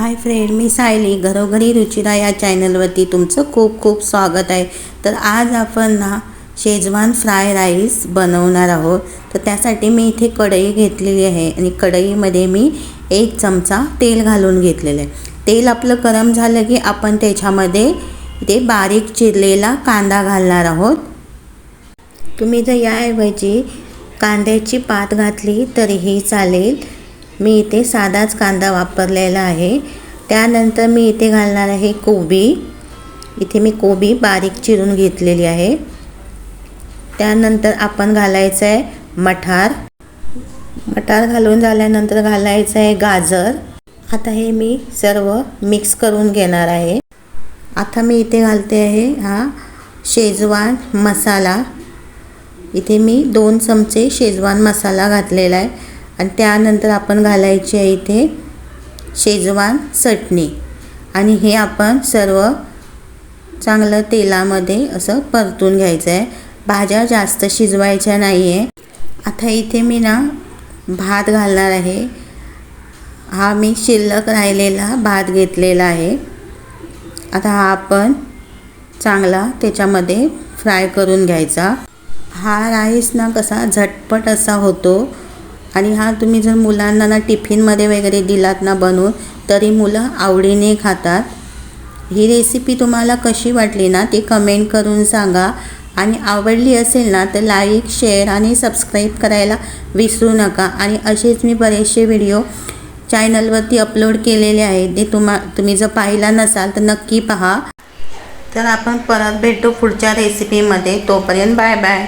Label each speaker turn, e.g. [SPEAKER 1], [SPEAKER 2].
[SPEAKER 1] Hi friend मी सायली. घरोघरी रुचिरा या चॅनलवरती तुमचं खूप खूप स्वागत आहे. तर आज आपण ना शेजवान फ्राय राईस बनवणार आहोत. तर त्यासाठी मी इथे कढई घेतलेली आहे आणि कढईमध्ये मी एक चमचा तेल घालून घेतलेलं आहे. तेल आपलं गरम झालं की आपण त्याच्यामध्ये ते बारीक चिरलेला कांदा घालणार आहोत. तुम्ही जर याऐवजी कांद्याची पात घातली तरीही चालेल. मी इथे साधाच कांदा वापरलेला आहे. त्यानंतर मी इथे घालणार आहे कोबी. इथे मी कोबी बारीक चिरून घेतलेली आहे. त्यानंतर आपण घालायचं आहे मठार मटार घालून झाल्यानंतर घालायचं आहे गाजर. आता हे मी सर्व मिक्स करून घेणार आहे. आता मी इथे घालते आहे हा शेजवान मसाला. इथे मी दोन चमचे शेजवान मसाला घातलेला आहे. आणि त्यानंतर आपण घालायची आहे इथे शेजवान चटणी. आणि हे आपण सर्व चांगलं तेलामध्ये असं परतून घ्यायचं आहे. भाज्या जास्त शिजवायच्या नाही आहे आता इथे मी ना भात घालणार आहे. हा मी शिल्लक राहिलेला भात घेतलेला आहे. आता हा आपण चांगला त्याच्यामध्ये फ्राय करून घ्यायचा. हा राईस ना कसा झटपट असा होतो. आणि हा तुम्ही जर मुलांना ना टिफिनमध्ये वगैरे दिलात ना बनवून तरी मुलं आवडीने खातात. ही रेसिपी तुम्हाला कशी वाटली ना ती कमेंट करून सांगा. आणि आवडली असेल ना तर लाईक शेअर आणि सबस्क्राईब करायला विसरू नका. आणि असेच मी बरेचसे व्हिडिओ चॅनलवरती अपलोड केलेले आहेत. ते तुम्हा तुम्ही जर पाहिला नसाल तर नक्की पहा. तर आपण परत भेटू पुढच्या रेसिपीमध्ये तोपर्यंत बाय बाय